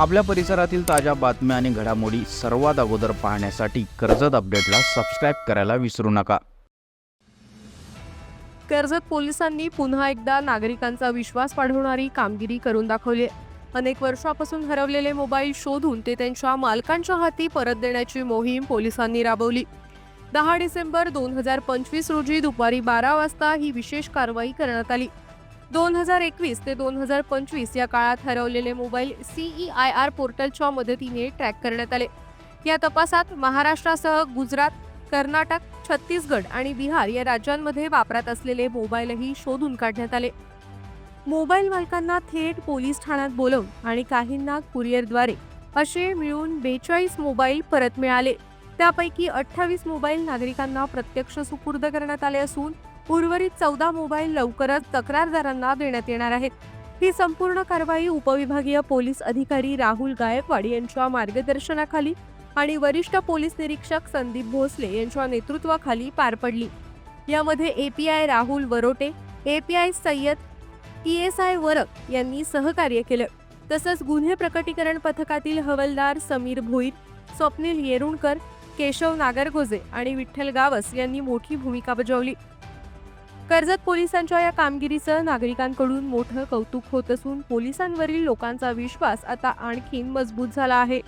आपल्या परिसरातील ताज्या बातम्या आणि घडामोडी सर्वात अगोदर पाहण्यासाठी कर्जत अपडेटला सबस्क्राईब करायला विसरू नका. कर्जत पोलिसांनी पुन्हा एकदा नागरिकांचा विश्वास वाढवणारी कामगिरी करून दाखवली आहे. अनेक वर्षापासून हरवलेले मोबाईल शोधून ते त्यांच्या मालकांच्या हाती परत देण्याची मोहीम पोलिसांनी राबवली. दहा डिसेंबर दोन हजार पंचवीस रोजी दुपारी बारा वाजता ही विशेष कारवाई करण्यात आली. दोन हजार एकवीस ते दोन हजार पंचवीस या काळात हरवलेले mobile C E I R पोर्टलच्या मदतीने ट्रॅक करण्यात आले. या तपासात महाराष्ट्रासह गुजरात कर्नाटक छत्तीसगड आणि बिहार या राज्यांमध्ये वापरात असलेले मोबाईलही शोधून काढण्यात आले. मोबाईल मालकांना थेट पोलीस ठाण्यात बोलवून आणि काहींना कुरिअरद्वारे असे मिळून बेचाळीस मोबाईल परत मिळाले. त्यापैकी अठ्ठावीस मोबाईल नागरिकांना प्रत्यक्ष सुपूर्द करण्यात आले असून उर्वरित चौदा मोबाईल लवकरच तक्रारदारांना देण्यात येणार आहेत. ही संपूर्ण कारवाई उपविभागीय पोलीस अधिकारी राहुल गायकवाड यांच्या मार्गदर्शनाखाली आणि वरिष्ठ पोलीस निरीक्षक संदीप भोसले यांच्या नेतृत्वाखाली पार पडली. यामध्ये API Rahul Warote API Sayyad E S I Warak यांनी सहकार्य केलं. तसंच गुन्हे प्रकटीकरण पथकातील हवलदार समीर भोईर स्वप्नील येरुणकर केशव नागरगोजे आणि विठ्ठल गावस यांनी मोठी भूमिका बजावली. कर्जत पोलिसांच्या या कामगिरीचं नागरिकांकडून मोठं कौतुक होत असून पोलिसांवरील लोकांचा विश्वास आता आणखीन मजबूत झाला आहे.